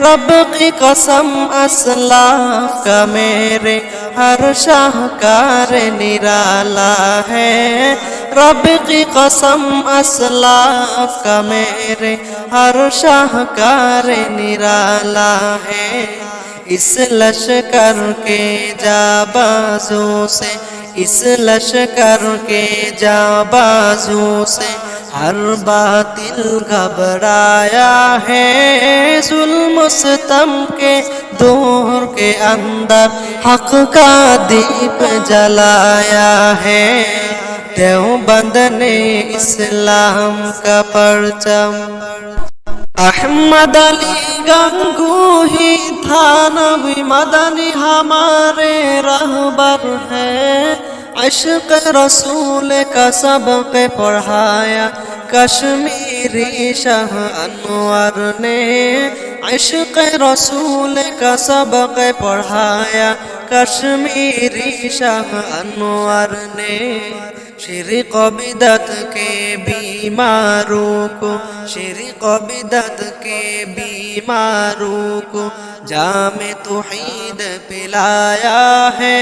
رب کی قسم اسلاف کا میرے ہر شاہکار نرالا ہے۔ رب کی قسم اسلاف کا میرے ہر شاہکار نرالا ہے۔ اس لشکر کے جا بازوں سے، اس لشکر کے جا بازوں سے ہر باطل گھبرایا ہے۔ ظلم ستم کے دور کے اندر حق کا دیپ جلایا ہے۔ دیوبند نے اسلام کا پرچم۔ احمد علی گنگو ہی تھانوی مدنی ہمارے رہبر ہے۔ عشق رسول کا سبق پڑھایا کشمیری شاہ انور نے عشق رسول کا سبق پڑھایا کشمیری شاہ انور نے شرک و بدت کے بیماروں کو شرک و بدت کے بیماروں کو جام توحید پلایا ہے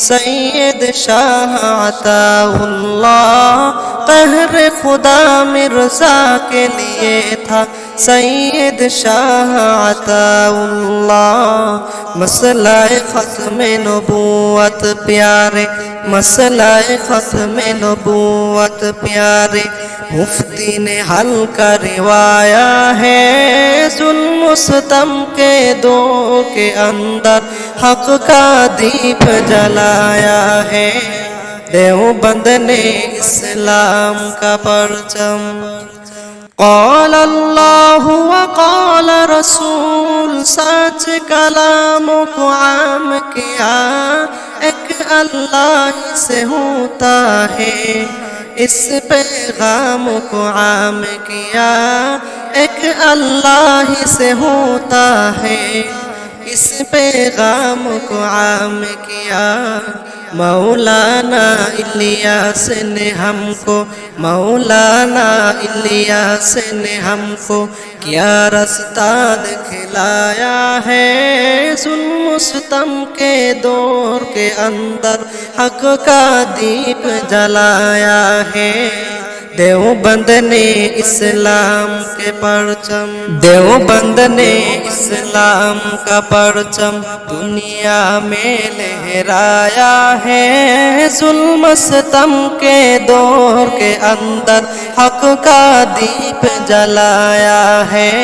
سید شاہ عطا اللہ قہر خدا مرزا کے لیے تھا سید شاہ عطا اللہ مسئلہ ختم نبوت پیارے مسئلہ ختم نبوت پیارے مفتی نے حل کروایا ہے۔ ظلم ستم کے دو کے اندر حق کا دیپ جلایا ہے۔ دیوبند نے اسلام کا پرچم۔ قال اللہ وقال رسول، سچ کلام کو عام کیا۔ ایک اللہ سے ہوتا ہے۔ اس پیغام کو عام کیا ایک اللہ سے ہوتا ہے اس پیغام کو عام کیا مولانا الیاس نے ہم کو، مولانا الیاس نے ہم کو، کیا رستہ دکھلایا ہے؟ ظلم ستم کے دور کے اندر حق کا دیپ جلایا ہے۔ دیوبند نے اسلام کے پرچم دیوبند نے اسلام کا پرچم، دنیا میں لہرایا ہے ظلم ستم کے دور کے اندر، حق کا دیپ جلایا ہے۔